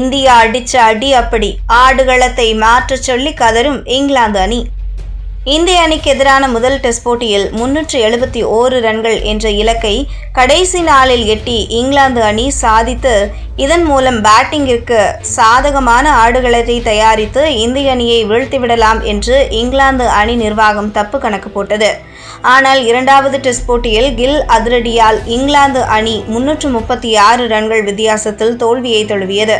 India அடிச்ச அடி அப்படி. ஆடுகளத்தை மாற்றச் சொல்லி கதரும் இங்கிலாந்து அணி. இந்திய அணிக்கு எதிரான முதல் டெஸ்ட் போட்டியில் முன்னூற்று எழுபத்தி ஓரு ரன்கள் என்ற இலக்கை கடைசி நாளில் எட்டி இங்கிலாந்து அணி சாதித்து இதன் மூலம் பேட்டிங்கிற்கு சாதகமான ஆடுகளத்தை தயாரித்து இந்திய அணியை வீழ்த்திவிடலாம் என்று இங்கிலாந்து அணி நிர்வாகம் தப்பு கணக்கு போட்டது. ஆனால் இரண்டாவது டெஸ்ட் போட்டியில் கில் அதிரடியால் இங்கிலாந்து அணி முன்னூற்று முப்பத்தி ஆறு ரன்கள் வித்தியாசத்தில் தோல்வியை தழுவியது.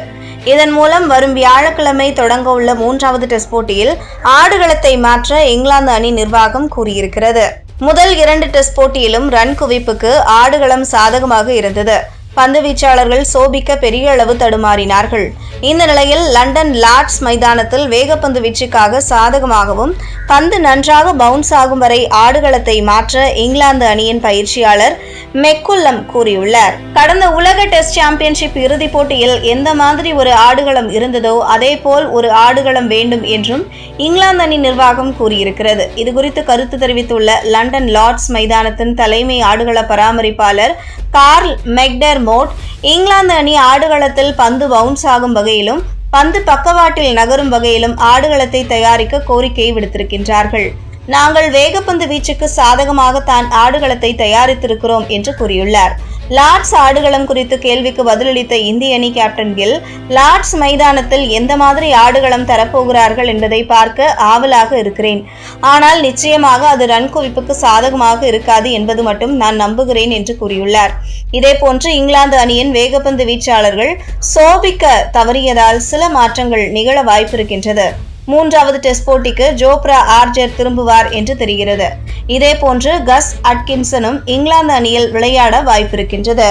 இதன் மூலம் வரும் வியாழக்கிழமை தொடங்க உள்ள மூன்றாவது டெஸ்ட் போட்டியில் ஆடுகளத்தை மாற்ற இங்கிலாந்து அணி நிர்வாகம் கூறியிருக்கிறது. முதல் இரண்டு டெஸ்ட் போட்டியிலும் ரன் குவிப்புக்கு ஆடுகளம் சாதகமாக இருந்தது. பந்து வீச்சாளர்கள் சோபிக்க பெரிய அளவு தடுமாறினார்கள். இந்த நிலையில் லண்டன் லார்ட்ஸ் மைதானத்தில் வேகப்பந்து வீச்சுக்காக சாதகமாகவும் பந்து நன்றாக பவுன்ஸ் ஆகும் வரை ஆடுகளத்தை மாற்ற இங்கிலாந்து அணியின் பயிற்சியாளர் மெக்குல்லம் கூறியுள்ளார். கடந்த உலக டெஸ்ட் சாம்பியன்ஷிப் இறுதிப் போட்டியில் எந்த மாதிரி ஒரு ஆடுகளம் இருந்ததோ அதேபோல் ஒரு ஆடுகளம் வேண்டும் என்றும் இங்கிலாந்து அணி நிர்வாகம் கூறியிருக்கிறது. இதுகுறித்து கருத்து தெரிவித்துள்ள லண்டன் லார்ட்ஸ் மைதானத்தின் தலைமை ஆடுகள பராமரிப்பாளர் கார்ல் மெக்டர் மோட் இங்கிலாந்து அணி ஆடுகளத்தில் பந்து பவுன்ஸ் ஆகும் வகையிலும் பந்து பக்கவாட்டில் நகரும் வகையிலும் ஆடுகளத்தை தயாரிக்க கோரிக்கை விடுத்திருக்கின்றார்கள். நாங்கள் வேகப்பந்து வீச்சுக்கு சாதகமாகத்தான் ஆடுகளத்தை தயாரித்திருக்கிறோம் என்று கூறியுள்ளார். லார்ட்ஸ் ஆடுகளம் குறித்து கேள்விக்கு பதிலளித்த இந்திய அணி கேப்டன் கில் லார்ட்ஸ் மைதானத்தில் எந்த மாதிரி ஆடுகளம் தரப்போகிறார்கள் என்பதை பார்க்க ஆவலாக இருக்கிறேன். ஆனால் நிச்சயமாக அது ரன் குவிப்புக்கு சாதகமாக இருக்காது என்பது மட்டும் நான் நம்புகிறேன் என்று கூறியுள்ளார். இதேபோன்று இங்கிலாந்து அணியின் வேகப்பந்து வீச்சாளர்கள் சோபிக்க தவறியதால் சில மாற்றங்கள் நிகழ வாய்ப்பிருக்கின்றது. மூன்றாவது டெஸ்ட் போட்டிக்கு ஜோப்ரா ஆர்ஜர் திரும்புவார் என்று தெரிகிறது. இதேபோன்று கஸ் அட்கின்சனும் இங்கிலாந்து அணியில் விளையாட வாய்ப்பிருக்கின்றது.